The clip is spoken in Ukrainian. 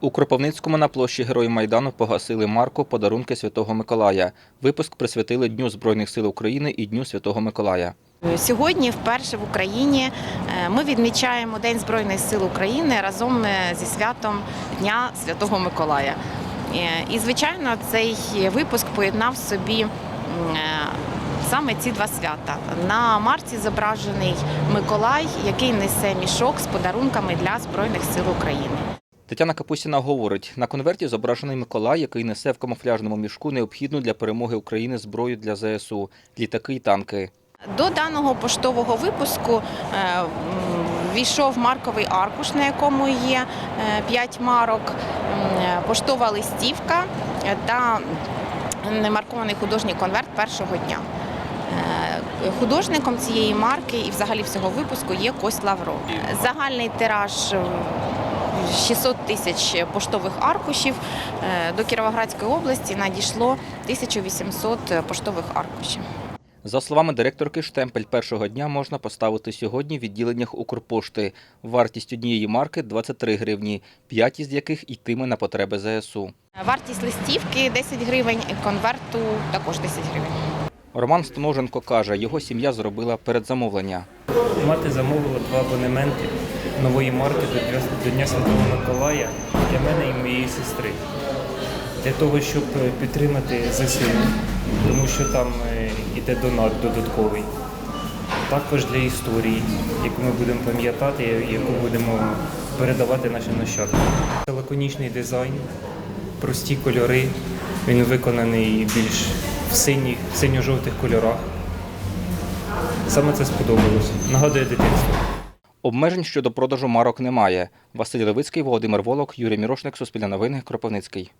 У Кропивницькому на площі Героїв Майдану погасили марку «Подарунки Святого Миколая». Випуск присвятили Дню Збройних сил України і Дню Святого Миколая. Сьогодні, вперше в Україні, е, ми відмічаємо День Збройних сил України разом е, зі святом Дня Святого Миколая. Е, І, звичайно, цей випуск поєднав собі саме ці два свята. На марці зображений Миколай, який несе мішок з подарунками для Збройних сил України. Тетяна Капусіна говорить, на конверті зображений Миколай, який несе в камуфляжному мішку необхідну для перемоги України зброю для ЗСУ – літаки й танки. До даного поштового випуску е, війшов марковий аркуш, на якому є 5 марок, е, поштова листівка е, та немаркований художній конверт першого дня. Е, Художником цієї марки і взагалі всього випуску є Кость Лавро. Загальний тираж е, 600 тисяч поштових аркушів. Е, До Кіровоградської області надійшло 1800 поштових аркушів. За словами директорки, штемпель першого дня можна поставити сьогодні в відділеннях Укрпошти. Вартість однієї марки – 23 гривні, 5 із яких йтиме на потреби ЗСУ. Вартість листівки 10 гривень, конверту також 10 гривень. Роман Стоноженко каже, його сім'я зробила передзамовлення. Мати замовила два абонементи нової марки до Дня, Святого Миколая для мене і моєї сестри. Для того, щоб е, підтримати ЗСУ, тому що там е, іде донат додатковий. Також для історії, яку ми будемо пам'ятати, яку будемо передавати нашим нащадкам. Це лаконічний дизайн, прості кольори. Він виконаний більш в синіх, синьо-жовтих кольорах. Саме це сподобалось. Нагадує дитинство. Обмежень щодо продажу марок немає. Василь Левицький, Володимир Волок, Юрій Мірошник, Суспільне новини, Кропивницький.